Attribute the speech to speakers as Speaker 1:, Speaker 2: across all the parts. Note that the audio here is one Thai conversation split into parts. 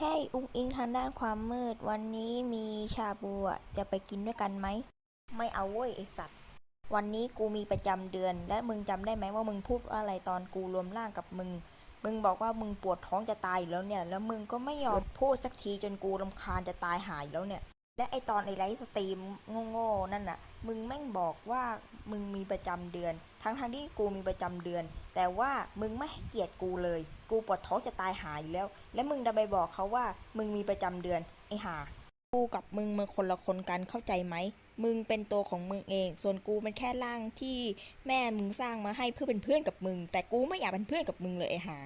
Speaker 1: เฮ้ยอุ้งอิงทางด้านความมืด วันนี้มีชาบูอะจะไปกินด้วยกันไหม ไม่เอาเว้ยไอสัตว์ วันนี้กูมีประจำเดือน และมึงจำได้ไหมว่ามึงพูดอะไรตอนกูรวมร่างกับมึง มึงบอกว่ามึงปวดท้องจะตายอยู่แล้วเนี่ย แล้วมึงก็ไม่ยอมพูดสักทีจนกูรำคาญจะตายหายแล้วเนี่ย และไอตอนไอไลฟ์สตรีมโง่ๆนั่นน่ะ มึงแม่งบอกว่ามึงมีประจำเดือน ทั้งทงๆที่กูมีประจำเดือน แต่ว่ามึงไม่ให้เกียรติกูเลย กูปวดท้องจะตายหายอยู่แล้ว และมึงดันไปบอกเขาว่า มึงมีประจำเดือนไอหากูกับมึงมันคนละคนกันเข้าใจไหม มึงเป็นตัวของมึงเอง ส่วนกูเป็นแค่ร่างที่แม่มึงสร้างมาให้เพื่อเป็นเพื่อนกับมึง แต่กูไม่อยากเป็นเพื่อนกับมึงเลยไอหา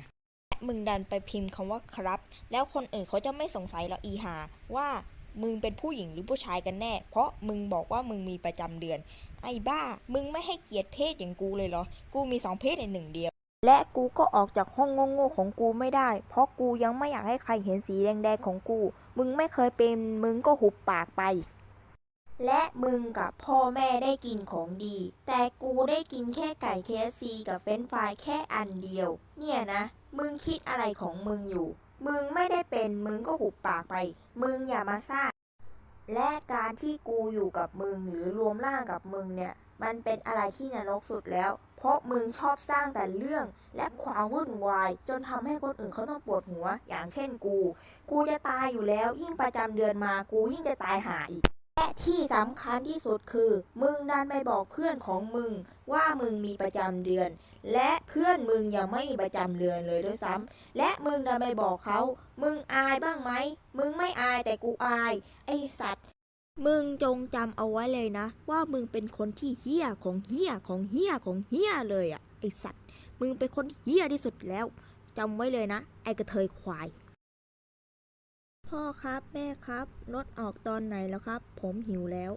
Speaker 1: และมึงดันไปพิมพ์คำว่าครับ แล้วคนอื่นเขาจะไม่สงสัยหรออีหาว่า มึงเป็นผู้หญิงหรือผู้ชายกันแน่ เพราะมึงบอกว่ามึงมีประจำเดือน ไอ้บ้า มึงไม่ให้เกียรติเพศอย่างกูเลยเหรอ กูมีสองเพศในหนึ่งเดียว และกูก็ออกจากห้องโง่ๆของกูไม่ได้ เพราะกูยังไม่อยากให้ใครเห็นสีแดงๆของกู มึงไม่เคยเป็น มึงก็หุบปากไป และมึงกับพ่อแม่ได้กินของดี แต่กูได้กินแค่ไก่ KFC กับเฟรนฟรายแค่อันเดียว เนี่ยนะ มึงคิดอะไรของมึงอยู่ มึงไม่ได้เป็นมึงก็หุบปากไป มึงอย่ามาซ่าและการที่กูอยู่กับมึงหรือรวมร่างกับมึงเนี่ย มันเป็นอะไรที่นรกสุดแล้ว เพราะมึงชอบสร้างแต่เรื่องและความวุ่นวาย จนทำให้คนอื่นเขาต้องปวดหัว อย่างเช่นกู กูจะตายอยู่แล้วยิ่งประจำเดือนมากูยิ่งจะตายหาอีกและที่ สำคัญที่สุดคือ มึงดันไปบอกเพื่อนของมึง ว่ามึงมีประจำเดือน และเพื่อนมึงยังไม่มีประจำเดือนเลยด้วยซ้ำและมึงดันไปบอกเขา มึงอายบ้างไหม มึงไม่อายแต่กูอาย ไอสัตว์มึงจงจำเอาไว้เลยนะ ว่ามึงเป็นคนที่เฮี้ยของเฮี้ยของเฮี้ยของเฮี้ยเลยอะไอสัตว์ มึงเป็นคนเฮี้ยที่สุดแล้วจำไว้เลยนะ ไอกระเทยควาย พ่อครับ แม่ครับ รถออกตอนไหนแล้วครับ ผมหิวแล้ว